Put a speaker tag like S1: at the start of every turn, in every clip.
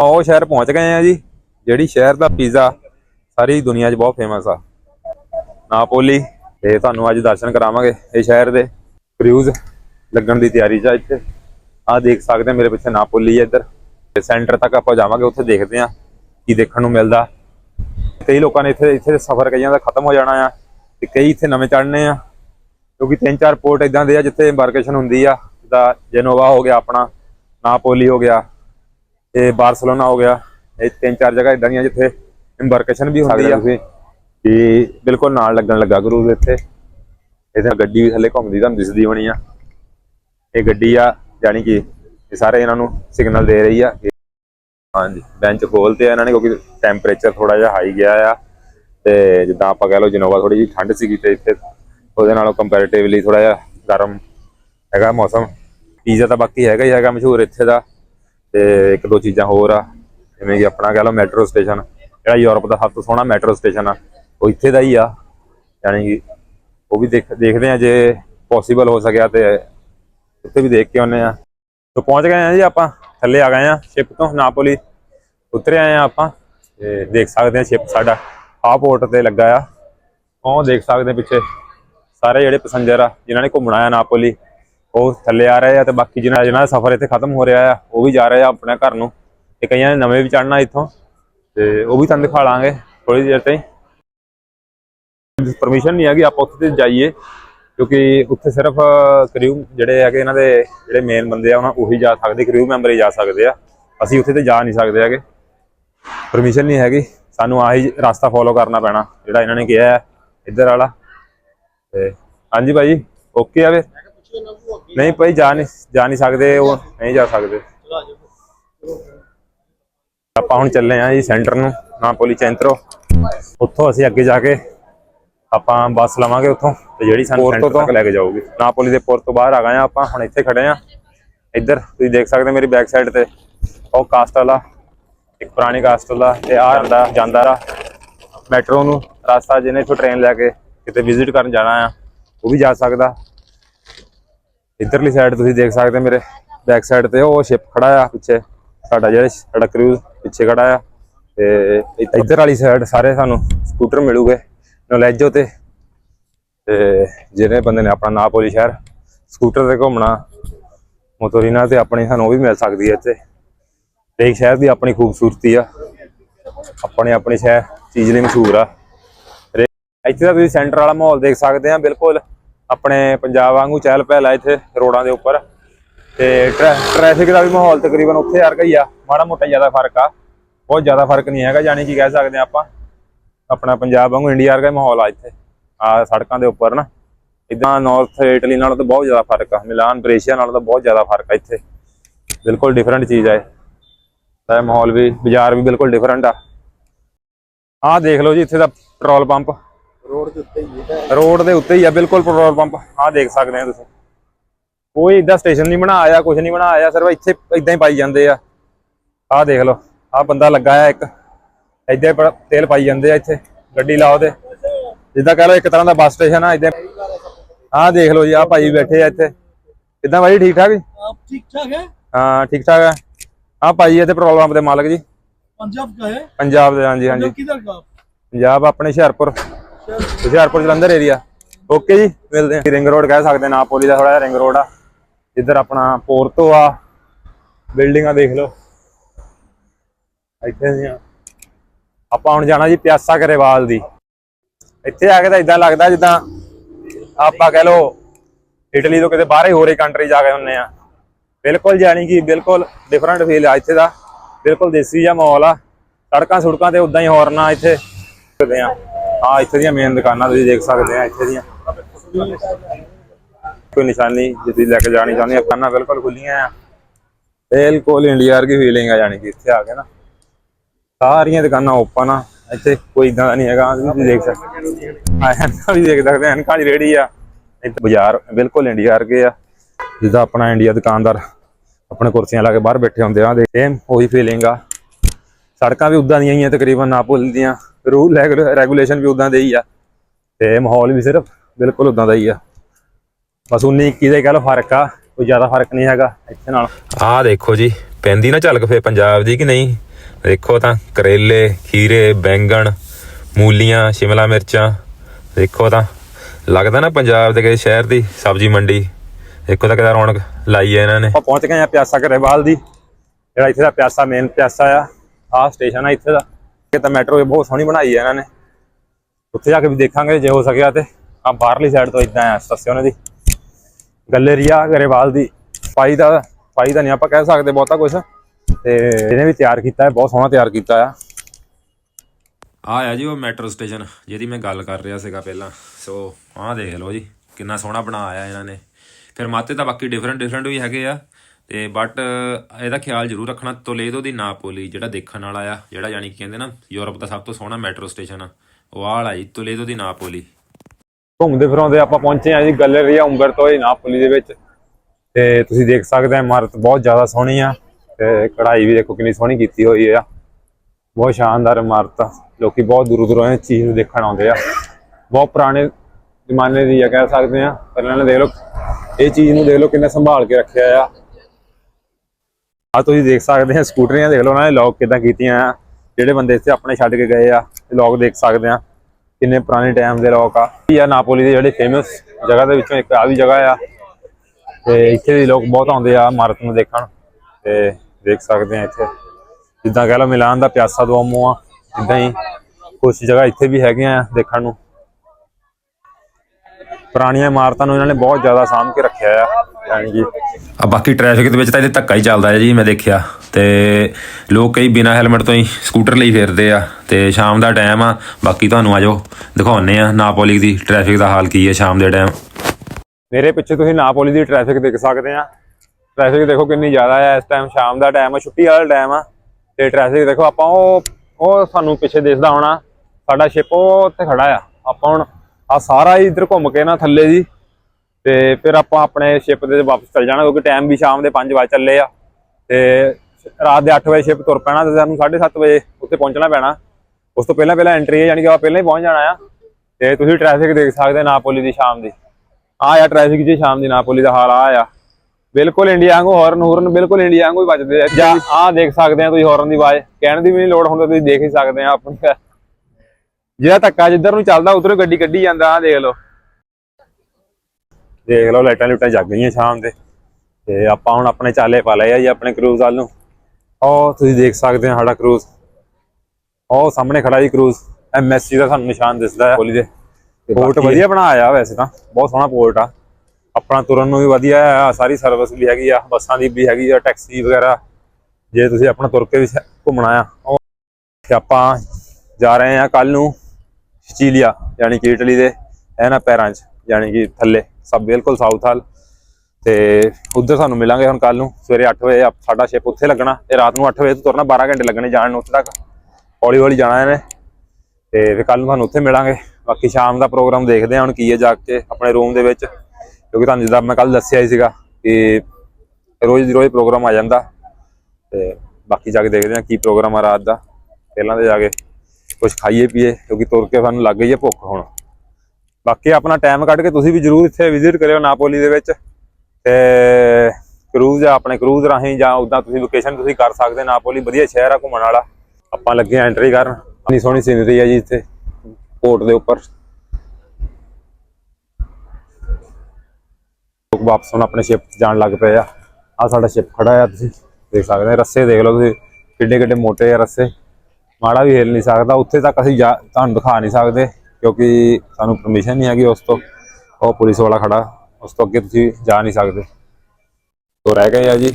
S1: ਆਪਾਂ ਉਹ ਸ਼ਹਿਰ ਪਹੁੰਚ ਗਏ ਆ ਜੀ, ਜਿਹੜੀ ਸ਼ਹਿਰ ਦਾ ਪੀਜ਼ਾ ਸਾਰੀ ਦੁਨੀਆ 'ਚ ਬਹੁਤ ਫੇਮਸ ਆ। ਨਾਪੋਲੀ, ਤੇ ਤੁਹਾਨੂੰ ਅੱਜ ਦਰਸ਼ਨ ਕਰਾਵਾਂਗੇ ਇਹ ਸ਼ਹਿਰ ਦੇ। ਕ੍ਰੂਜ਼ ਲੱਗਣ ਦੀ ਤਿਆਰੀ 'ਚ ਆ ਇੱਥੇ। ਆ ਦੇਖ ਸਕਦੇ ਆ ਮੇਰੇ ਪਿੱਛੇ ਨਾਪੋਲੀ ਹੈ ਇੱਧਰ। ਤੇ ਸੈਂਟਰ ਤੱਕ ਆਪਾਂ ਜਾਵਾਂਗੇ, ਉੱਥੇ ਦੇਖਦੇ ਆ ਕੀ ਦੇਖਣ ਨੂੰ ਮਿਲਦਾ। ਕਈ ਲੋਕਾਂ ਨੇ ਇੱਥੇ ਇੱਥੇ ਸਫ਼ਰ ਕਈਆਂ ਦਾ ਖਤਮ ਹੋ ਜਾਣਾ ਆ, ਤੇ ਕਈ ਇੱਥੇ ਨਵੇਂ ਚੜ੍ਹਨੇ ਆ। ਕਿਉਂਕਿ ਤਿੰਨ ਚਾਰ ਪੋਰਟ ਇਦਾਂ ਦੇ ਆ ਜਿੱਥੇ ਐਮਬਾਰਕੇਸ਼ਨ ਹੁੰਦੀ ਆ, ਜਿੱਦਾਂ ਜੈਨੋਵਾ ਹੋ ਗਿਆ ਆਪਣਾ, ਨਾਪੋਲੀ ਹੋ ਗਿਆ। ਤੇ ਬਾਰਸਲੋਨਾ ਹੋ ਗਿਆ। ਇਹ ਤਿੰਨ ਚਾਰ ਜਗ੍ਹਾ ਇਦਾਂ ਦੀਆਂ ਜਿੱਥੇ ਐਮਬਾਰਕੇਸ਼ਨ ਵੀ ਹੁੰਦੀ ਆ। ਕਿ ਬਿਲਕੁਲ ਨਾਲ ਲੱਗਣ ਲੱਗਾ ਕਰੂਜ਼ ਇੱਥੇ। ਇੱਥੇ ਗੱਡੀ ਵੀ ਥੱਲੇ ਘੁੰਮਦੀ, ਤੁਹਾਨੂੰ ਦਿਸਦੀ ਹੋਣੀ ਆ। ਇਹ ਗੱਡੀ ਆ, ਯਾਨੀ ਕਿ ਇਹ ਸਾਰੇ ਇਹਨਾਂ ਨੂੰ ਸਿਗਨਲ ਦੇ ਰਹੀ ਆ। ਹਾਂਜੀ ਬੈਂਚ ਖੋਲਤੇ ਆ ਇਹਨਾਂ ਨੇ, ਕਿਉਂਕਿ ਟੈਂਪਰੇਚਰ ਥੋੜਾ ਜਿਹਾ ਹਾਈ ਗਿਆ ਆ। ਤੇ ਜਿੱਦਾਂ ਆਪਾਂ ਕਹਿ ਲਓ ਜਨੋਵਾ ਥੋੜੀ ਜਿਹੀ ਠੰਡ ਸੀਗੀ ਤੇ ਇੱਥੇ ਉਹਦੇ ਨਾਲੋਂ ਕੰਪੈਰੀਟਿਵਲੀ ਥੋੜਾ ਜਿਹਾ ਗਰਮ ਹੈਗਾ ਮੌਸਮ। ਪੀਜ਼ਾ ਤਾਂ ਬਾਕੀ ਹੈਗਾ ਹੀ ਹੈਗਾ ਮਸ਼ਹੂਰ ਇੱਥੇ ਦਾ। ਤੇ ਇੱਕ ਦੋ ਚੀਜ਼ਾਂ ਹੋਰ ਆ, ਜਿਵੇਂ ਕਿ ਆਪਣਾ ਕਹਿ ਲਓ ਮੈਟਰੋ ਸਟੇਸ਼ਨ, ਜਿਹੜਾ ਯੂਰਪ ਦਾ ਸਭ ਤੋਂ ਸੋਹਣਾ ਮੈਟਰੋ ਸਟੇਸ਼ਨ ਆ, ਉਹ ਇੱਥੇ ਦਾ ਹੀ ਆ, ਯਾਨੀ ਕਿ ਉਹ ਵੀ ਦੇਖ, ਦੇਖਦੇ ਆ ਜੇ ਪੋਸੀਬਲ ਹੋ ਸਕਿਆ ਤੇ ਉੱਥੇ ਵੀ ਦੇਖ ਕੇ ਆਉਨੇ ਆ। ਤੋਂ ਪਹੁੰਚ ਗਏ ਆ ਜੀ ਆਪਾਂ, ਥੱਲੇ ਆ ਗਏ ਆ ਸ਼ਿਪ ਤੋਂ, ਨਾਪੋਲੀ ਉਤਰੇ ਆਏ ਆ ਆਪਾਂ, ਤੇ ਦੇਖ ਸਕਦੇ ਆ ਸ਼ਿਪ ਸਾਡਾ ਆ ਪੋਰਟ ਤੇ ਲੱਗਾ ਆ। ਉਹ ਦੇਖ ਸਕਦੇ ਪਿੱਛੇ, ਸਾਰੇ ਜਿਹੜੇ ਪੈਸੰਜਰ ਆ, ਜਿਨ੍ਹਾਂ ਨੇ ਘੁੰਮਣਾ ਆ ਨਾਪੋਲੀ ਉਹ ਥੱਲੇ ਆ ਰਹੇ ਆ ਤੇ ਬਾਕੀ ਜਿਹਨਾਂ ਜਿਹਨਾਂ ਦਾ ਸਫ਼ਰ ਇੱਥੇ ਖਤਮ ਹੋ ਰਿਹਾ ਆ, ਉਹ ਵੀ ਜਾ ਰਹੇ ਆ ਆਪਣੇ ਘਰ ਨੂੰ। ਤੇ ਕਈਆਂ ਨੇ ਨਵੇਂ ਵੀ ਚੜਨਾ ਇੱਥੋਂ। ਤੇ ਉਹ ਵੀ ਤੁਹਾਨੂੰ ਦਿਖਾ ਲਾਂਗੇ ਥੋੜੀ ਦੇਰ ਤਾਈਂ। ਪਰਮਿਸ਼ਨ ਨਹੀਂ ਹੈਗੀ, ਆਪਾਂ ਉੱਥੇ ਤੇ ਜਾਈਏ, ਕਿਉਂਕਿ ਉੱਥੇ ਸਿਰਫ ਕਰਿਊ ਜਿਹੜੇ ਹੈਗੇ ਇਹਨਾਂ ਦੇ ਜਿਹੜੇ ਮੇਨ ਬੰਦੇ ਆ, ਉਹਨਾਂ ਉਹੀ ਜਾ ਸਕਦੇ ਕਰਿਊ ਮੈਂਬਰ ਹੀ ਜਾ ਸਕਦੇ ਆ। ਅਸੀਂ ਉੱਥੇ ਤੇ ਜਾ ਨਹੀਂ ਸਕਦੇ ਹੈਗੇ। ਪਰਮਿਸ਼ਨ ਨਹੀਂ ਹੈਗੀ, ਸਾਨੂੰ ਆਹੀ ਰਸਤਾ ਫੋਲੋ ਕਰਨਾ ਪੈਣਾ, ਜਿਹੜਾ ਇਹਨਾਂ ਨੇ ਕਿਹਾ ਹੈ, ਇੱਧਰ ਵਾਲਾ। ਤੇ ਹਾਂਜੀ ਭਾਈ ਓਕੇ ਆਵੇ ਨਹੀਂ ਭਾਈ ਜਾ ਨਹੀਂ ਜਾ ਨਹੀਂ ਸਕਦੇ ਉਹ ਨਹੀਂ ਜਾ ਸਕਦੇ। ਆਪਾਂ ਹੁਣ ਚੱਲੇ ਆਂ ਜੀ ਸੈਂਟਰ ਨੂੰ ਨਾਪੋਲੀ ਚੈਂਟਰੋ ਉੱਥੋਂ ਅਸੀਂ ਅੱਗੇ ਜਾ ਕੇ ਆਪਾਂ ਬੱਸ ਲਵਾਂਗੇ ਉੱਥੋਂ ਤੇ ਜਿਹੜੀ ਸਾਨੂੰ ਸੈਂਟਰ ਤੱਕ ਲੈ ਕੇ ਜਾਊਗੀ। ਨਾਪੋਲੀ ਦੇ ਪੁਰ ਤੋਂ ਬਾਹਰ ਆ ਗਏ ਆ ਆਪਾਂ ਹੁਣ ਇੱਥੇ ਖੜੇ ਆ। ਇੱਧਰ ਤੁਸੀਂ ਦੇਖ ਸਕਦੇ ਮੇਰੀ ਬੈਕ ਸਾਈਡ ਤੇ ਉਹ ਕਾਸਟਲ ਆ ਇੱਕ ਪੁਰਾਣੀ ਕਾਸਟਲ ਆ ਤੇ ਆ ਜਾਂਦਾ ਜਾਂਦਾ ਰਾ ਮੈਟਰੋ ਨੂੰ ਰਸਤਾ ਜਿਹਨੇ ਇੱਥੋਂ ਟ੍ਰੇਨ ਲੈ ਕੇ ਕਿਤੇ ਵਿਜ਼ਿਟ ਕਰਨ ਜਾਣਾ ਆ ਉਹ ਵੀ ਜਾ ਸਕਦਾ। ਇੱਧਰਲੀ ਸਾਈਡ ਤੁਸੀਂ ਦੇਖ ਸਕਦੇ ਮੇਰੇ ਬੈਕ ਸਾਈਡ ਤੇ ਉਹ ਸ਼ਿਪ ਖੜਾ ਆ ਪਿੱਛੇ। ਸਾਡਾ ਜਿਹੜਾ ਸਾਡਾ ਕਰੂਜ਼ ਪਿੱਛੇ ਖੜਾ ਆ। ਤੇ ਇ- ਇੱਧਰ ਵਾਲੀ ਸਾਈਡ ਸਾਰੇ ਸਾਨੂੰ ਸਕੂਟਰ ਮਿਲੂਗੇ, ਨੋਲੇਜੋ ਤੇ। ਤੇ ਜਿਹੜੇ ਬੰਦੇ ਨੇ ਆਪਣਾ ਨਾਪੋਲੀ ਸ਼ਹਿਰ ਸਕੂਟਰ ਤੇ ਘੁੰਮਣਾ ਮੋਟੋਰੀਨਾ ਤੇ ਆਪਣੀ ਸਾਨੂੰ ਉਹ ਵੀ ਮਿਲ ਸਕਦੀ ਹੈ ਇੱਥੇ। ਤੇ ਸ਼ਹਿਰ ਦੀ ਆਪਣੀ ਖੂਬਸੂਰਤੀ ਆ। ਆਪਣੇ ਆਪਣੇ ਸ਼ਹਿਰ ਚੀਜ਼ ਲਈ ਮਸ਼ਹੂਰ ਆ। ਰੇ- ਇੱਥੇ ਦਾ ਤੁਸੀਂ ਸੈਂਟਰ ਵਾਲਾ ਮਾਹੌਲ ਦੇਖ ਸਕਦੇ ਆ, ਬਿਲਕੁਲ। ਆਪਣੇ ਪੰਜਾਬ ਵਾਂਗੂ ਚਹਿਲ ਪਹਿਲ ਆ ਇੱਥੇ ਰੋਡਾਂ ਦੇ ਉੱਪਰ। ਤੇ ਟ੍ਰੈਫਿਕ ਦਾ ਵੀ ਮਾਹੌਲ ਤਕਰੀਬਨ ਉੱਥੇ ਵਰਗਾ ਹੀ ਆ। ਮਾੜਾ ਮੋਟਾ ਜ਼ਿਆਦਾ ਫ਼ਰਕ ਆ। ਬਹੁਤ ਜ਼ਿਆਦਾ ਫ਼ਰਕ ਨਹੀਂ ਹੈਗਾ ਜਾਨੀ ਕਿ ਕਹਿ ਸਕਦੇ ਆ ਆਪਾਂ। ਆਪਣਾ ਪੰਜਾਬ ਵਾਂਗੂ ਇੰਡੀਆ ਵਰਗਾ ਹੀ ਮਾਹੌਲ ਆ ਇੱਥੇ, ਆ ਸੜਕਾਂ ਦੇ ਉੱਪਰ ਨਾ। ਇਦਾਂ ਨਾਰਥ ਇਟਲੀ ਨਾਲੋਂ ਤਾਂ ਬਹੁਤ ਜ਼ਿਆਦਾ ਫ਼ਰਕ ਆ। ਮਿਲਾਨ ਬ੍ਰੇਸ਼ੀਆ ਨਾਲੋਂ ਤਾਂ ਬਹੁਤ ਜ਼ਿਆਦਾ ਫ਼ਰਕ ਆ ਇੱਥੇ। ਬਿਲਕੁਲ ਡਿਫਰੈਂਟ ਚੀਜ਼ ਆ ਇਹ। ਤਾਂ ਮਾਹੌਲ ਵੀ, ਬਾਜ਼ਾਰ ਵੀ ਬਿਲਕੁਲ ਡਿਫਰੈਂਟ ਆ। ਆਹ ਦੇਖ ਲਓ ਜੀ ਇੱਥੇ ਦਾ ਪੈਟਰੋਲ ਪੰਪ
S2: ਰੋਡ ਦੇ ਉੱਤੇ ਹੀ
S1: ਆ ਬਿਲਕੁਲ ਪੈਟਰੋਲ ਪੰਪ। ਆ ਦੇਖ ਸਕਦੇ ਆ ਤੁਸੀਂ। ਕੋਈ ਇਦਾਂ ਸਟੇਸ਼ਨ ਨਹੀਂ ਬਣਾਇਆ ਕੁਝ ਨਹੀਂ ਬਣਾਇਆ ਸਿਰਫ ਇੱਥੇ ਇਦਾਂ ਹੀ ਪਾਈ ਜਾਂਦੇ ਆ। ਆ ਦੇਖ ਲਓ ਆ ਬੰਦਾ ਲੱਗਾ ਆ ਇੱਕ। ਇਦਾਂ ਤੇਲ ਪਾਈ ਜਾਂਦੇ ਆ ਇੱਥੇ ਗੱਡੀ ਲਾਓ ਤੇ। ਜਿੱਦਾਂ ਕਹ ਲਓ ਇੱਕ ਤਰ੍ਹਾਂ ਦਾ ਬੱਸ ਸਟੇਸ਼ਨ ਆ ਇਦਾਂ ਆ ਦੇਖ ਲਓ ਜੀ ਆ ਭਾਈ ਬੈਠੇ ਆ ਇੱਥੇ। ਕਿਦਾਂ ਭਾਈ ਠੀਕ ਠਾਕ ਜੀ?
S2: ਠੀਕ ਠਾਕ ਹੈ?
S1: ਹਾਂ ਠੀਕ ਠਾਕ ਹੈ ਆ ਭਾਈ ਇੱਥੇ ਪੈਟਰੋਲ ਪੰਪ ਦੇ ਮਾਲਕ ਜੀ।
S2: ਪੰਜਾਬ ਦਾ ਹੈ?
S1: ਪੰਜਾਬ ਦੇ ਹਾਂਜੀ ਹਾਂਜੀ।
S2: ਕਿਧਰ
S1: ਪੰਜਾਬ ਆਪਣੇ ਹੁਸ਼ਿਆਰਪੁਰ। ਹੁਸ਼ਿਆਰਪੁਰ ਜਲੰਧਰ ਏਰੀਆ ਓਕੇ ਜੀ, ਮਿਲਦੇ ਹਾਂ। ਰਿੰਗ ਰੋਡ ਕਹਿ ਸਕਦੇ ਨਾ ਦਾ ਥੋੜਾ ਜਿਹਾ ਰਿੰਗ ਰੋਡ ਆ। ਇੱਧਰ ਆਪਣਾ ਪੋਰਤੋ ਆ। ਬਿਲਡਿੰਗਾਂ ਦੇਖ ਲਓ। ਇੱਥੇ ਦੀਆਂ। ਆਪਾਂ ਹੁਣ ਜਾਣਾ ਜੀ ਪਿਆਸਾ ਕਰੇਵਾਲ ਦੀ। ਇੱਥੇ ਆ ਕੇ ਤਾਂ ਇਦਾਂ ਲੱਗਦਾ ਜਿੱਦਾਂ ਆਪਾਂ ਕਹਿ ਲਓ ਇਟਲੀ ਤੋਂ ਕਿਤੇ ਬਾਹਰੇ ਹੋਰ ਹੀ ਕੰਟਰੀ ਜਾ ਕੇ ਹੁੰਨੇ ਆ। ਬਿਲਕੁਲ ਜਾਣੀ ਕਿ ਬਿਲਕੁਲ ਡਿਫਰੈਂਟ ਫੀਲ ਆ ਇੱਥੇ ਦਾ। ਬਿਲਕੁਲ ਦੇਸੀ ਜਿਹਾ ਮਾਹੌਲ ਆ। ਸੜਕਾਂ ਸੁੜਕਾਂ ਤੇ ਉਦਾਂ ਹੀ ਹੌਰਨਾਂ ਇੱਥੇ। ਸਕਦੇ ਆ ਆ ਇੱਥੇ ਦੀਆਂ ਮੇਨ ਦੁਕਾਨਾਂ ਤੁਸੀਂ ਦੇਖ ਸਕਦੇ ਆ, ਇੱਥੇ ਦੀਆਂ। ਕੋਈ ਨਿਸ਼ਾਨੀ ਜੇ ਤੁਸੀਂ ਲੈ ਕੇ ਜਾਣੀ ਚਾਹੁੰਦੇ ਆ, ਦੁਕਾਨਾਂ ਬਿਲਕੁਲ ਖੁੱਲੀਆਂ ਆ। ਬਿਲਕੁਲ ਇੰਡੀਆ ਵਰਗੀ ਫੀਲਿੰਗ ਆ ਜਾਣੀ ਕਿ ਇੱਥੇ ਆ ਕੇ ਨਾ। ਸਾਰੀਆਂ ਦੁਕਾਨਾਂ ਓਪਨ ਆ, ਇੱਥੇ ਕੋਈ ਇਦਾਂ ਨਹੀਂ ਹੈਗਾ ਤੁਸੀਂ ਦੇਖ ਸਕਦੇ ਆ। ਐਨਕਾਂ ਵੀ ਦੇਖ ਸਕਦੇ ਆ, ਐਨਕਾਂ ਦੀ ਰੇੜੀ ਆ। ਇੱਥੇ ਬਾਜ਼ਾਰ ਬਿਲਕੁਲ ਇੰਡੀਆ ਵਰਗੇ ਆ, ਜਿੱਦਾਂ ਆਪਣਾ ਇੰਡੀਆ ਦੁਕਾਨਦਾਰ ਆਪਣੇ ਕੁਰਸੀਆਂ ਲਾ ਕੇ ਬਾਹਰ ਬੈਠੇ ਹੁੰਦੇ ਆ ਦੇ ਸੇਮ ਉਹੀ ਫੀਲਿੰਗ ਆ। ਸੜਕਾਂ ਵੀ ਉਦਾਂ ਦੀਆਂ ਹੀ ਆ, ਤਕਰੀਬਨ ਨਾ ਭੁੱਲਦੀਆਂ। ਰੂਲ ਰੈਗੂਲੇਸ਼ਨ ਵੀ ਉਦਾਂ ਦੇ ਹੀ ਆ। ਤੇ ਮਾਹੌਲ ਵੀ ਸਿਰਫ ਬਿਲਕੁਲ ਉਦਾਂ ਦਾ ਹੀ ਆ। ਬਸ 19 21 ਦਾ ਲਓ ਫ਼ਰਕ ਆ ਕੋਈ ਜ਼ਿਆਦਾ ਫ਼ਰਕ ਨਹੀਂ ਹੈਗਾ ਇੱਥੇ ਨਾਲ। ਆਹ ਦੇਖੋ ਜੀ ਪੈਂਦੀ ਨਾ ਝਲਕ ਫੇ ਪੰਜਾਬ ਦੀ ਕਿ ਨਹੀਂ? ਦੇਖੋ ਤਾਂ ਕਰੇਲੇ ਖੀਰੇ ਬੈਂਗਣ ਮੂਲੀਆਂ ਸ਼ਿਮਲਾ ਮਿਰਚਾਂ ਦੇਖੋ ਤਾਂ। ਲੱਗਦਾ ਨਾ ਪੰਜਾਬ ਦੇ ਕਿਸੇ ਸ਼ਹਿਰ ਦੀ ਸਬਜ਼ੀ ਮੰਡੀ। ਦੇਖੋ ਤਾਂ ਕਿਦਾਂ ਰੌਣਕ ਲਾਈ ਹੈ ਇਹਨਾਂ ਨੇ। ਆਪਾਂ ਪਹੁੰਚ ਗਏ ਆ ਪਿਆਸਾ ਘਰੇਵਾਲ ਦੀ ਜਿਹੜਾ ਇੱਥੇ ਦਾ ਪਿਆਸਾ ਮੇਨ ਪਿਆਸਾ ਆ ਆਹ ਸਟੇਸ਼ਨ ਆ ਇੱਥੇ ਦਾ। ਇਹ ਤਾਂ ਮੈਟਰੋ ਬਹੁਤ ਸੋਹਣੀ ਬਣਾਈ ਹੈ ਇਹਨਾਂ ਨੇ। ਉੱਥੇ ਜਾ ਕੇ ਵੀ ਦੇਖਾਂਗੇ ਜੇ ਹੋ ਸਕਿਆ ਤੇ। ਆ ਬਾਹਰਲੀ ਸਾਈਡ ਤੋਂ ਇਦਾਂ ਆ ਸਟੇਸ਼ਨ ਉਹਨਾਂ ਦੀ। ਗੈਲਰੀਆ ਗਰੇਵਾਲ ਦੀ। ਪਾਈ ਦਾ ਪਾਈ ਦਾ ਨਹੀਂ ਆਪਾਂ ਕਹਿ ਸਕਦੇ ਬਹੁਤਾ ਕੁਝ ਤੇ ਇਹਨੇ ਵੀ ਤਿਆਰ ਕੀਤਾ ਹੈ, ਬਹੁਤ ਸੋਹਣਾ ਤਿਆਰ ਕੀਤਾ ਆ। ਆ ਆ ਜੀ ਉਹ ਮੈਟਰੋ ਸਟੇਸ਼ਨ, ਜਿਹਦੀ ਮੈਂ ਗੱਲ ਕਰ ਰਿਹਾ ਸੀਗਾ ਪਹਿਲਾਂ। ਸੋ ਆਹ ਦੇਖ ਲਓ ਜੀ, ਕਿੰਨਾ ਸੋਹਣਾ ਬਣਾਇਆ ਇਹਨਾਂ ਨੇ। ਫਿਰ ਮਾਤੇ ਤਾਂ ਬਾਕੀ ਡਿਫਰੈਂਟ ਡਿਫਰੈਂਟ ਵੀ ਹੈਗੇ ਆ। ਤੇ ਬਟ ਇਹਦਾ ਖਿਆਲ ਜ਼ਰੂਰ ਰੱਖਣਾ ਤੋਲੇਦੋ ਦੀ ਨਾਪੋਲੀ ਜਿਹੜਾ ਦੇਖਣ ਵਾਲਾ ਆ, ਜਿਹੜਾ ਯਾਨੀ ਕਿ ਕਹਿੰਦੇ ਨਾ ਯੂਰਪ ਦਾ ਸਭ ਤੋਂ ਸੋਹਣਾ ਮੈਟਰੋ ਸਟੇਸ਼ਨ ਆ, ਉਹ ਆਹ ਵਾਲਾ ਜੀ ਤੋਲੇਦੋ ਦੀ ਨਾਪੋਲੀ ਘੁੰਮਦੇ ਫਿਰੋਂਦੇ ਆਪਾਂ ਪਹੁੰਚੇ ਆ ਜੀ ਗੈਲਰੀਆ ਉੰਬਰਤੋ ਹੀ ਨਾਪੋਲੀ ਦੇ ਵਿੱਚ। ਤੇ ਤੁਸੀਂ ਦੇਖ ਸਕਦੇ ਆ ਇਮਾਰਤ ਬਹੁਤ ਜ਼ਿਆਦਾ ਸੋਹਣੀ ਆ, ਤੇ ਕਢਾਈ ਵੀ ਦੇਖੋ ਕਿੰਨੀ ਸੋਹਣੀ ਕੀਤੀ ਹੋਈ ਆ। ਬਹੁਤ ਸ਼ਾਨਦਾਰ ਇਮਾਰਤ ਆ, ਲੋਕੀ ਬਹੁਤ ਦੂਰੋਂ ਦੂਰੋਂ ਇਹ ਚੀਜ਼ ਨੂੰ ਦੇਖਣ ਆਉਂਦੇ ਆ। ਬਹੁਤ ਪੁਰਾਣੇ ਜ਼ਮਾਨੇ ਦੀ ਆ, ਕਹਿ ਸਕਦੇ ਆ। ਪਰ ਇਹਨਾਂ ਨੇ ਦੇਖ ਲਓ, ਇਹ ਚੀਜ਼ ਨੂੰ ਦੇਖ ਲਓ ਕਿੰਨਾ ਸੰਭਾਲ ਕੇ ਰੱਖਿਆ ਆ। ਆ ਤੁਸੀਂ ਦੇਖ ਸਕਦੇ ਆ, ਸਕੂਟਰੀਆਂ ਦੇਖ ਲਓ, ਉਹਨਾਂ ਨੇ ਲੌਕ ਕਿਦਾਂ ਕੀਤੀਆਂ ਆ। ਜਿਹੜੇ ਬੰਦੇ ਇੱਥੇ ਆਪਣੇ ਛੱਡ ਕੇ ਗਏ ਆ, ਇਹ ਲੌਕ ਦੇਖ ਸਕਦੇ ਆ। ਕਿੰਨੇ ਪੁਰਾਣੇ ਟਾਈਮ ਦੇ ਲੋਕ ਆ। ਇਹ ਆ ਨਾਪੋਲੀ ਦੇ ਜਿਹੜੇ ਫੇਮਸ ਜਗ੍ਹਾ ਦੇ ਵਿੱਚੋਂ ਇੱਕ ਆ ਵੀ ਜਗ੍ਹਾ ਆ। ਤੇ ਇੱਥੇ ਵੀ ਲੋਕ ਬਹੁਤ ਆਉਂਦੇ ਆ ਇਮਾਰਤ ਨੂੰ ਦੇਖਣ। ਤੇ ਦੇਖ ਸਕਦੇ ਆ ਇੱਥੇ। ਜਿੱਦਾਂ ਕਹਿ ਲਓ ਮਿਲਾਨ ਦਾ ਪਿਆਸਾ ਦੁਆਮੋ ਆ ਇਦਾਂ ਹੀ ਕੁਝ ਜਗ੍ਹਾ ਇੱਥੇ ਵੀ ਹੈਗੀਆਂ ਆ ਦੇਖਣ ਨੂੰ। ਪੁਰਾਣੀਆਂ ਇਮਾਰਤਾਂ ਨੂੰ ਇਹਨਾਂ ਨੇ ਬਹੁਤ ਜ਼ਿਆਦਾ ਸਾਂਭ ਕੇ ਰੱਖਿਆ ਆ। ਯਾਨੀ ਕਿ ਆ ਬਾਕੀ ਟ੍ਰੈਫਿਕ ਦੇ ਵਿੱਚ ਤਾਂ ਇਹਦੇ ਧੱਕਾ ਹੀ ਚੱਲਦਾ ਹੈ ਜੀ ਮੈਂ ਦੇਖਿਆ। ਤੇ ਲੋਕ ਕਈ ਬਿਨਾ ਹੈਲਮਟ ਤੋਂ ਹੀ ਸਕੂਟਰ ਲਈ ਫਿਰਦੇ ਆ ਤੇ ਸ਼ਾਮ ਦਾ ਟਾਈਮ ਆ ਬਾਕੀ ਤੁਹਾਨੂੰ ਆਜੋ ਦਿਖਾਉਨੇ ਆ ਨਾਪੋਲੀ ਦੀ ਟ੍ਰੈਫਿਕ ਦਾ ਹਾਲ ਕੀ ਹੈ ਸ਼ਾਮ ਦੇ ਟਾਈਮ ਮੇਰੇ ਪਿੱਛੇ ਤੁਸੀਂ ਨਾਪੋਲੀ ਦੀ ਟ੍ਰੈਫਿਕ ਦੇਖ ਸਕਦੇ ਆ। ਟ੍ਰੈਫਿਕ ਦੇਖੋ ਕਿੰਨੀ ਜ਼ਿਆਦਾ ਹੈ ਇਸ ਟਾਈਮ ਸ਼ਾਮ ਦਾ ਟਾਈਮ ਆ ਛੁੱਟੀ ਵਾਲਾ ਟਾਈਮ ਆ। ਤੇ ਟ੍ਰੈਫਿਕ ਦੇਖੋ ਆਪਾਂ ਉਹ ਉਹ ਸਾਨੂੰ ਪਿੱਛੇ ਦਿਸਦਾ ਹੋਣਾ। ਸਾਡਾ ਸ਼ਿਪ ਉਹ ਉੱਥੇ ਖੜਾ ਆ। ਆਪਾਂ ਹੁਣ ਆ ਸਾਰਾ ਇੱਧਰ ਘੁੰਮ ਕੇ ਨਾ ਥੱਲੇ ਜੀ। ਤੇ ਫਿਰ ਆਪਾਂ ਆਪਣੇ ਸ਼ਿਪ ਦੇ ਵਾਪਸ ਚੱਲ ਜਾਣਾ ਕਿਉਂਕਿ ਟਾਈਮ ਵੀ ਸ਼ਾਮ ਦੇ 5 ਵਜੇ ਚੱਲੇ ਆ। ਤੇ ਰਾਤ ਦੇ 8 ਵਜੇ ਸ਼ਿਪ ਤੁਰ ਪੈਣਾ ਤੇ ਸਾਨੂੰ 7:30 ਵਜੇ ਉੱਥੇ ਪਹੁੰਚਣਾ ਪੈਣਾ। ਉਸ ਤੋਂ ਪਹਿਲਾਂ ਪਹਿਲਾਂ ਐਂਟਰੀ ਹੈ ਯਾਨੀ ਕਿ ਆਪਾਂ ਪਹਿਲਾਂ ਹੀ ਪਹੁੰਚ ਜਾਣਾ ਆ। ਤੇ ਤੁਸੀਂ ਟ੍ਰੈਫਿਕ ਦੇਖ ਸਕਦੇ ਨਾਪੋਲੀ ਦੀ ਸ਼ਾਮ ਦੀ। ਆ ਆ ਟ੍ਰੈਫਿਕ ਜੀ ਸ਼ਾਮ ਦੀ ਨਾਪੋਲੀ ਦਾ ਹਾਲ ਆ ਆ। ਬਿਲਕੁਲ ਇੰਡੀਆ ਵਾਂਗੂ ਹਾਰਨ ਹੂਰਨ ਬਿਲਕੁਲ ਇੰਡੀਆ ਵਾਂਗੂ ਹੀ ਵੱਜਦੇ ਆ। ਜਾਂ ਆ ਦੇਖ ਸਕਦੇ ਆ ਤੁਸੀਂ ਹਾਰਨ ਦੀ ਆਵਾਜ਼। ਕਹਿਣ ਦੀ ਵੀ ਨਹੀਂ ਲੋੜ ਹੁੰਦਾ ਤੁਸੀਂ ਦੇਖ ਹੀ ਸਕਦੇ ਆ ਆਪਣੀ। ਜਿਹੜਾ ਧੱਕਾ ਜਿੱਧਰ ਨੂੰ ਚੱਲਦਾ ਉਧਰੋਂ ਗੱਡੀ ਕੱਢੀ ਜਾਂਦਾ ਆ ਦੇਖ ਲਓ। ਦੇਖ ਲਓ ਲਾਈਟਾਂ ਲੂਟਾਂ ਜਗ ਗਈਆਂ ਸ਼ਾਮ ਦੇ। ਤੇ ਆਪਾਂ ਹੁਣ ਆਪਣੇ ਚਾਲੇ ਪਾ ਲਏ ਆ ਜੀ ਆਪਣੇ ਕਰੂਜ਼ ਵੱਲ ਨੂੰ। ਉਹ ਤੁਸੀਂ ਦੇਖ ਸਕਦੇ ਆ ਸਾਡਾ ਕਰੂਜ਼। ਉਹ ਸਾਹਮਣੇ ਖੜਾ ਜੀ ਕਰੂਜ਼। ਐਮਐਸਸੀ ਦਾ ਸਾਨੂੰ ਨਿਸ਼ਾਨ ਦਿਸਦਾ ਹੈ। ਹੋਲੀ ਦੇ। ਪੋਰਟ ਵਧੀਆ ਬਣਾਇਆ ਵੈਸੇ ਤਾਂ। ਬਹੁਤ ਸੋਹਣਾ ਪੋਰਟ ਆ। ਆਪਣਾ ਤੁਰਨ ਨੂੰ ਵੀ ਵਧੀਆ ਆ ਸਾਰੀ ਸਰਵਿਸ ਵੀ ਹੈਗੀ ਆ। ਬੱਸਾਂ ਦੀ ਵੀ ਹੈਗੀ ਆ ਟੈਕਸੀ ਵਗੈਰਾ। ਜੇ ਤੁਸੀਂ ਆਪਣਾ ਤੁਰ ਕੇ ਵੀ ਘੁੰਮਣਾ ਆ। ਤੇ ਆਪਾਂ ਜਾ ਰਹੇ ਆ ਕੱਲ ਨੂੰ ਸਿਚੀਲੀਆ ਯਾਨੀ ਕਿ ਇਟਲੀ ਦੇ। ਇਹਨਾਂ ਪੈਰਾਂ 'ਚ ਯਾਨੀ ਕਿ ਥੱਲੇ। ਸਭ ਬਿਲਕੁਲ ਸਾਊਥ ਹਾਲ। ਤੇ ਉੱਧਰ ਸਾਨੂੰ ਮਿਲਾਂਗੇ ਹੁਣ ਕੱਲ ਨੂੰ, ਸਵੇਰੇ 8 ਵਜੇ ਸਾਡਾ ਸ਼ਿਪ ਉੱਥੇ ਲੱਗਣਾ ਤੇ ਰਾਤ ਨੂੰ 8 ਵਜੇ ਤੋਂ ਤੁਰਨਾ 12 ਘੰਟੇ ਲੱਗਣੇ ਜਾਣ ਨੂੰ ਉੱਥੇ ਤੱਕ। ਹੌਲੀ ਹੌਲੀ ਜਾਣਾ ਇਹਨੇ। ਤੇ ਫਿਰ ਕੱਲ ਨੂੰ ਤੁਹਾਨੂੰ ਉੱਥੇ ਮਿਲਾਂਗੇ। ਬਾਕੀ ਸ਼ਾਮ ਦਾ ਪ੍ਰੋਗਰਾਮ ਦੇਖਦੇ ਹਾਂ ਹੁਣ ਕੀ ਹੈ ਜਾ ਕੇ ਆਪਣੇ ਰੂਮ ਦੇ ਵਿੱਚ। ਕਿਉਂਕਿ ਤੁਹਾਨੂੰ ਜਿੱਦਾਂ ਮੈਂ ਕੱਲ ਦੱਸਿਆ ਹੀ ਸੀਗਾ ਕਿ ਰੋਜ਼ ਦੀ ਰੋਜ਼ ਪ੍ਰੋਗਰਾਮ ਆ ਜਾਂਦਾ। ਤੇ ਬਾਕੀ ਜਾ ਕੇ ਦੇਖਦੇ ਹਾਂ ਕੀ ਪ੍ਰੋਗਰਾਮ ਆ ਰਾਤ ਦਾ। ਪਹਿਲਾਂ ਤੇ ਜਾ ਕੇ ਕੁਝ ਖਾਈਏ ਪੀਏ, ਕਿਉਂਕਿ ਤੁਰ ਕੇ ਸਾਨੂੰ ਲੱਗ ਗਈ ਹੈ ਭੁੱਖ ਹੁਣ। ਬਾਕੀ ਆਪਣਾ ਟਾਈਮ ਕੱਢ ਕੇ ਤੁਸੀਂ ਵੀ ਜਰੂਰ ਇੱਥੇ ਵਿਜ਼ਿਟ ਕਰਿਓ ਨਾਪੋਲੀ ਦੇ ਵਿੱਚ ਤੇ ਕਰੂਜ਼ ਜਾਂ ਆਪਣੇ ਕਰੂਜ਼ ਰਾਹੀਂ ਜਾਂ ਉਦਾਂ ਤੁਸੀਂ ਲੋਕੇਸ਼ਨ ਤੁਸੀਂ ਕਰ ਸਕਦੇ, ਨਾਪੋਲੀ ਵਧੀਆ ਸ਼ਹਿਰ ਆ ਘੁੰਮਣ ਵਾਲਾ। ਆਪਾਂ ਲੱਗੇ ਐਂਟਰੀ ਕਰਨ। ਇੰਨੀ ਸੋਹਣੀ ਸੀਨਰੀ ਆ ਜੀ ਇੱਥੇ ਪੋਰਟ ਦੇ ਉੱਪਰ। ਲੋਕ ਵਾਪਸ ਹੁਣ ਆਪਣੇ ਸ਼ਿਪ ਜਾਣ ਲੱਗ ਪਏ ਆ। ਆ ਸਾਡਾ ਸ਼ਿਪ ਖੜਾ ਆ ਤੁਸੀਂ ਦੇਖ ਸਕਦੇ ਰੱਸੇ ਦੇਖ ਲਓ ਤੁਸੀਂ ਕਿੱਡੇ ਕਿੱਡੇ ਮੋਟੇ ਆ ਰੱਸੇ। ਮਾੜਾ ਵੀ ਹਿਲ ਨਹੀਂ ਸਕਦਾ, ਉੱਥੇ ਤੱਕ ਅਸੀਂ ਜਾ, ਤੁਹਾਨੂੰ ਦਿਖਾ ਨਹੀਂ ਸਕਦੇ। ਕਿਉਂਕਿ ਸਾਨੂੰ ਪਰਮਿਸ਼ਨ ਨਹੀਂ ਹੈਗੀ ਉਸ ਤੋਂ। ਉਹ ਪੁਲਿਸ ਵਾਲਾ ਖੜਾ। ਉਸ ਤੋਂ ਅੱਗੇ ਤੁਸੀਂ ਜਾ ਨਹੀਂ ਸਕਦੇ। ਤੋ ਰਹਿ ਗਏ ਆ ਜੀ।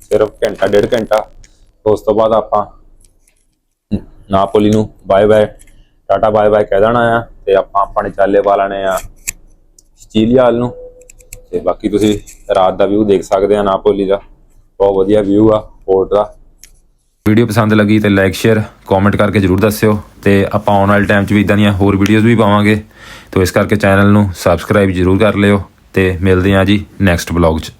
S1: ਸਿਰਫ ਘੰਟਾ, ਡੇਢ ਘੰਟਾ। ਉਸ ਤੋਂ ਬਾਅਦ ਆਪਾਂ ਨਾਪੋਲੀ ਨੂੰ bye bye tata bye bye ਕਹਿ ਦੇਣਾ ਆ। ਤੇ ਆਪਾਂ ਆਪਣੇ ਚਾਲੇ ਪਾ ਲੈਣੇ ਆ ਸਿਚੀਲੀਆ ਨੂੰ। ਤੇ ਬਾਕੀ ਤੁਸੀਂ ਰਾਤ ਦਾ ਵਿਊ ਦੇਖ ਸਕਦੇ ਆ ਨਾਪੋਲੀ ਦਾ। ਬਹੁਤ ਵਧੀਆ ਵਿਊ ਆ ਪੋਰਟ ਦਾ। ਵੀਡੀਓ ਪਸੰਦ ਲੱਗੀ ਤੇ ਲਾਈਕ ਸ਼ੇਅਰ ਕਮੈਂਟ ਕਰਕੇ ਜਰੂਰ ਦੱਸਿਓ ਤੇ ਆਪਾਂ ਆਉਣ ਵਾਲੇ ਟਾਈਮ 'ਚ ਵੀ ਇਦਾਂ ਦੀਆਂ ਹੋਰ ਵੀਡੀਓਜ਼ ਵੀ ਪਾਵਾਂਗੇ। ਤੇ ਇਸ ਕਰਕੇ ਚੈਨਲ ਨੂੰ ਸਬਸਕ੍ਰਾਈਬ ਜਰੂਰ ਕਰ ਲਿਓ ਤੇ ਮਿਲਦੇ ਹਾਂ ਜੀ ਨੈਕਸਟ ਵਲੌਗ 'ਚ।